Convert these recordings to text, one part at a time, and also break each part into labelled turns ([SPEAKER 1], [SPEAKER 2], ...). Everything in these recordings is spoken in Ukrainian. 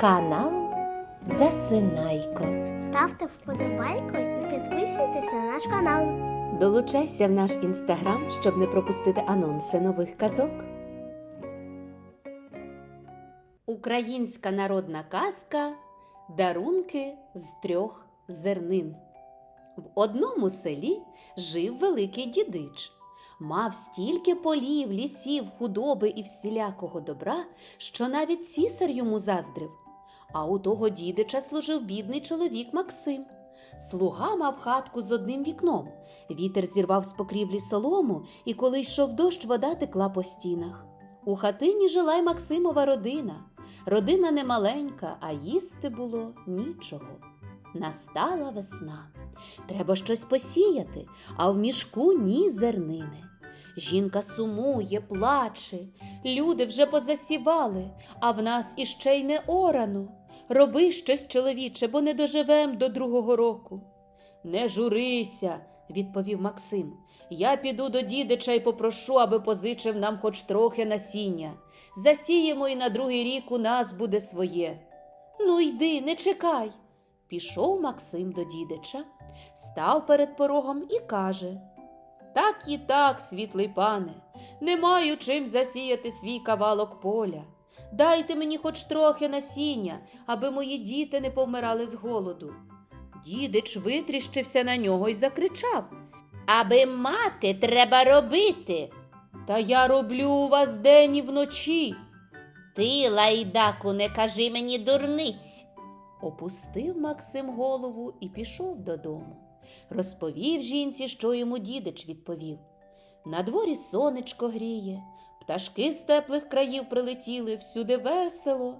[SPEAKER 1] Канал Засинайко.
[SPEAKER 2] Ставте вподобайку і підписуйтесь на наш канал.
[SPEAKER 1] Долучайся в наш інстаграм, щоб не пропустити анонси нових казок. Українська народна казка Дарунки з трьох зернин. В одному селі жив великий дідич. Мав стільки полів, лісів, худоби і всілякого добра, що навіть цісар йому заздрив. А у того дідича служив бідний чоловік Максим. Слуга мав хатку з одним вікном. Вітер зірвав з покрівлі солому, і коли йшов дощ, вода текла по стінах. У хатині жила й Максимова родина. Родина не маленька, а їсти було нічого. Настала весна. Треба щось посіяти, а в мішку ні зернини. Жінка сумує, плаче. Люди вже позасівали, а в нас іще й не орано. Роби щось, чоловіче, бо не доживем до другого року. Не журися, відповів Максим. Я піду до дідича і попрошу, аби позичив нам хоч трохи насіння. Засіємо і на другий рік у нас буде своє. Ну, йди, не чекай. Пішов Максим до дідича, став перед порогом і каже Так і так, світлий пане, не маю чим засіяти свій кавалок поля. Дайте мені хоч трохи насіння, аби мої діти не повмирали з голоду. Дідич витріщився на нього і закричав Аби мати треба робити. Та я роблю у вас день і вночі. Ти, лайдаку, не кажи мені дурниць. Опустив Максим голову і пішов додому. Розповів жінці, що йому дідич відповів. На дворі сонечко гріє, пташки з теплих країв прилетіли, всюди весело,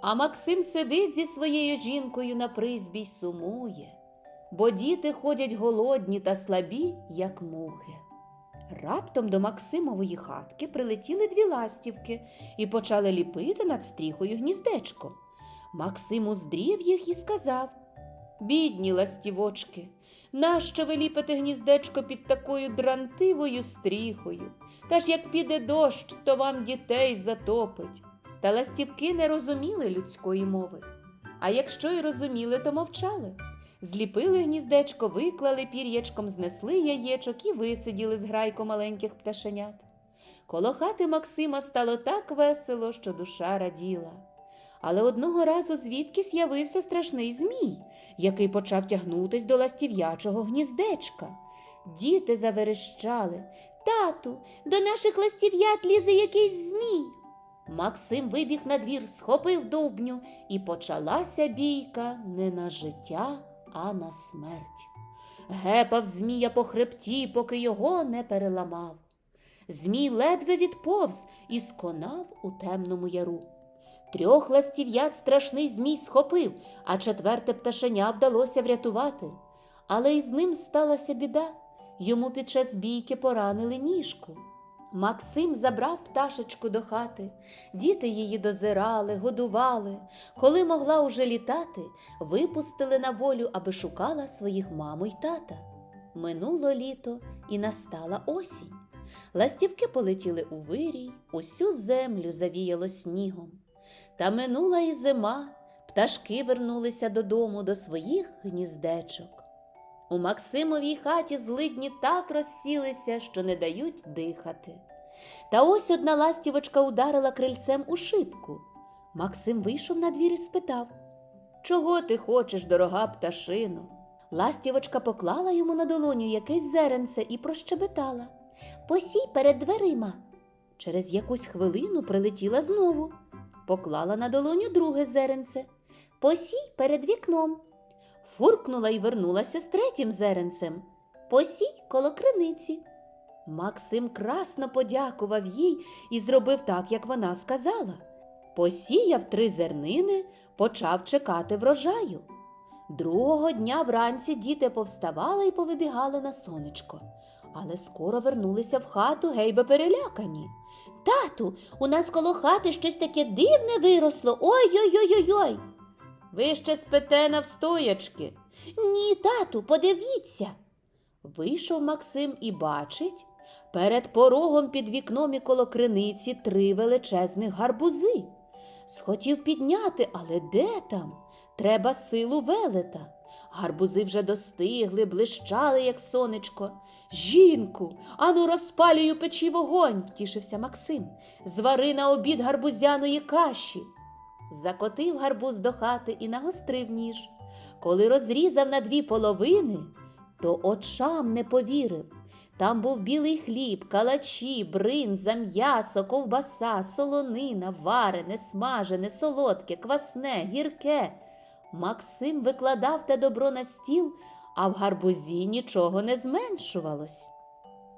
[SPEAKER 1] а Максим сидить зі своєю жінкою на призбі й сумує, бо діти ходять голодні та слабі, як мухи. Раптом до Максимової хатки прилетіли дві ластівки і почали ліпити над стріхою гніздечко. Максим уздрів їх і сказав Бідні ластівочки, нащо ви ліпите гніздечко під такою дрантивою стріхою? Та ж як піде дощ, то вам дітей затопить. Та ластівки не розуміли людської мови. А якщо й розуміли, то мовчали. Зліпили гніздечко, виклали пір'ячком, знесли яєчок і висиділи з грайко маленьких пташенят. Коло хати Максима стало так весело, що душа раділа. Але одного разу звідкись явився страшний змій, який почав тягнутись до ластів'ячого гніздечка. Діти заверещали Тату, до наших ластів'ят лізе якийсь змій. Максим вибіг на двір, схопив довбню, і почалася бійка не на життя, а на смерть. Гепав змія по хребті, поки його не переламав. Змій ледве відповз і сконав у темному яру. Трьох ластів'ят страшний змій схопив, а четверте пташеня вдалося врятувати. Але із ним сталася біда. Йому під час бійки поранили ніжку. Максим забрав пташечку до хати, діти її дозирали, годували. Коли могла уже літати, випустили на волю, аби шукала своїх маму й тата. Минуло літо і настала осінь. Ластівки полетіли у вирій, усю землю завіяло снігом. Та минула і зима, пташки вернулися додому до своїх гніздечок. У Максимовій хаті злидні так розсілися, що не дають дихати. Та ось одна ластівочка ударила крильцем у шибку. Максим вийшов на двір і спитав Чого ти хочеш, дорога пташино? Ластівочка поклала йому на долоню якесь зеренце і прощебетала Посій перед дверима. Через якусь хвилину прилетіла знову, поклала на долоню друге зеренце. Посій перед вікном. Фуркнула і вернулася з третім зеренцем. Посій коло криниці. Максим красно подякував їй і зробив так, як вона сказала. Посіяв три зернини, почав чекати врожаю. Другого дня вранці діти повставали і повибігали на сонечко, але скоро вернулися в хату гейбе перелякані. Тату, у нас коло хати щось таке дивне виросло. Ой-ой-ой-ой-ой. Ви ще спите навстоячки. Ні, тату, подивіться. Вийшов Максим і бачить, перед порогом під вікном і коло криниці три величезних гарбузи. Схотів підняти, але де там? Треба силу велета. Гарбузи вже достигли, блищали, як сонечко. Жінку, ану розпалюю печі вогонь, втішився Максим. Звари на обід гарбузяної каші. Закотив гарбуз до хати і нагострив ніж. Коли розрізав на дві половини, то очам не повірив. Там був білий хліб, калачі, бринза, м'ясо, ковбаса, солонина, варене, смажене, солодке, квасне, гірке. Максим викладав те добро на стіл, а в гарбузі нічого не зменшувалось.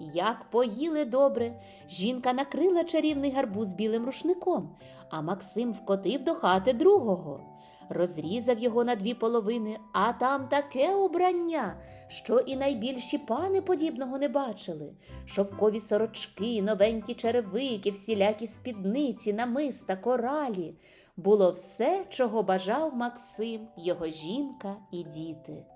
[SPEAKER 1] Як поїли добре, жінка накрила чарівний гарбуз білим рушником, а Максим вкотив до хати другого. Розрізав його на дві половини, а там таке убрання, що і найбільші пани подібного не бачили. Шовкові сорочки, новенькі черевики, всілякі спідниці, намиста, коралі. Було все, чого бажав Максим, його жінка і діти.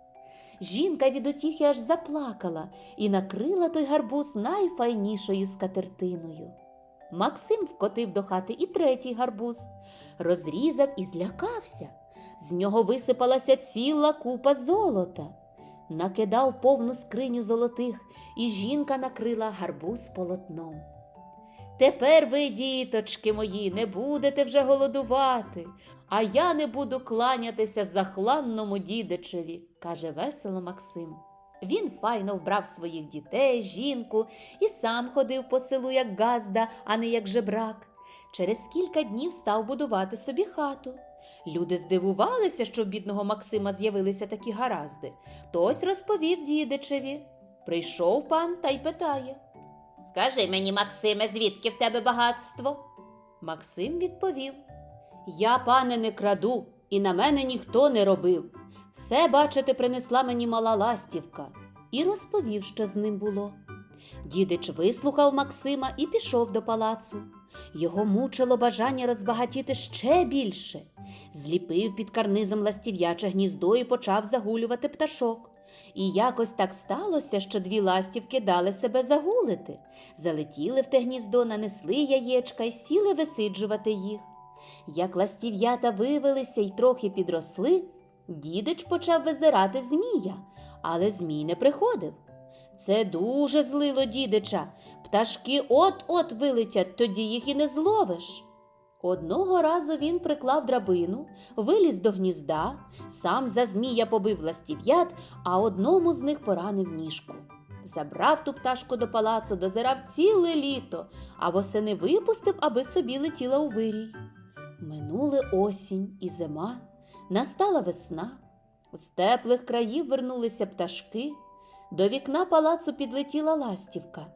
[SPEAKER 1] Жінка від утіхи аж заплакала і накрила той гарбуз найфайнішою скатертиною. Максим вкотив до хати і третій гарбуз, розрізав і злякався. З нього висипалася ціла купа золота. Накидав повну скриню золотих, і жінка накрила гарбуз полотном. Тепер ви, діточки мої, не будете вже голодувати, а я не буду кланятися захланному дідичеві, каже весело Максим. Він файно вбрав своїх дітей, жінку і сам ходив по селу як газда, а не як жебрак. Через кілька днів став будувати собі хату. Люди здивувалися, що в бідного Максима з'явилися такі гаразди. Тось розповів дідичеві. Прийшов пан та й питає. Скажи мені, Максиме, звідки в тебе багатство? Максим відповів: Я, пане, не краду, і на мене ніхто не робив. Все, бачите, принесла мені мала ластівка, і розповів, що з ним було. Дідич вислухав Максима і пішов до палацу. Його мучило бажання розбагатіти ще більше. Зліпив під карнизом ластів'яче гніздо і почав загулювати пташок. І якось так сталося, що дві ластівки дали себе загулити. Залетіли в те гніздо, нанесли яєчка й сіли висиджувати їх. Як ластів'ята вивелися й трохи підросли, дідич почав визирати змія, але змій не приходив. Це дуже злило дідича. Пташки от-от вилетять, тоді їх і не зловиш. Одного разу він приклав драбину, виліз до гнізда, сам за змія побив ластів'ят, а одному з них поранив ніжку. Забрав ту пташку до палацу, дозирав ціле літо, а восени випустив, аби собі летіла у вирій. Минули осінь і зима, настала весна. З теплих країв вернулися пташки. До вікна палацу підлетіла ластівка.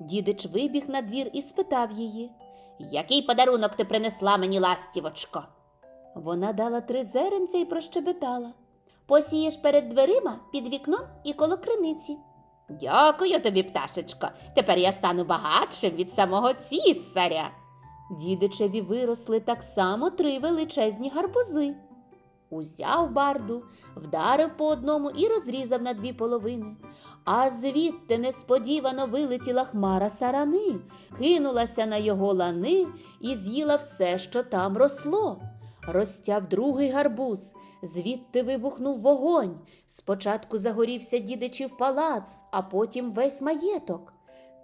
[SPEAKER 1] Дідич вибіг на двір і спитав її. Який подарунок ти принесла мені, ластівочко? Вона дала три зеренця і прощебетала. Посієш перед дверима, під вікном і коло криниці. Дякую тобі, пташечко. Тепер я стану багатшим від самого цісаря. Дідичеві виросли так само три величезні гарбузи. Узяв барду, вдарив по одному і розрізав на дві половини. А звідти несподівано вилетіла хмара сарани, кинулася на його лани і з'їла все, що там росло. Розтяв другий гарбуз, звідти вибухнув вогонь. Спочатку загорівся дідичів палац, а потім весь маєток.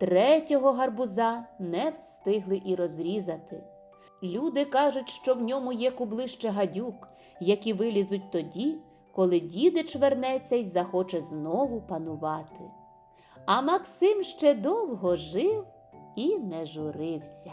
[SPEAKER 1] Третього гарбуза не встигли і розрізати. Люди кажуть, що в ньому є кублище гадюк, які вилізуть тоді, коли дідич вернеться й захоче знову панувати. А Максим ще довго жив і не журився.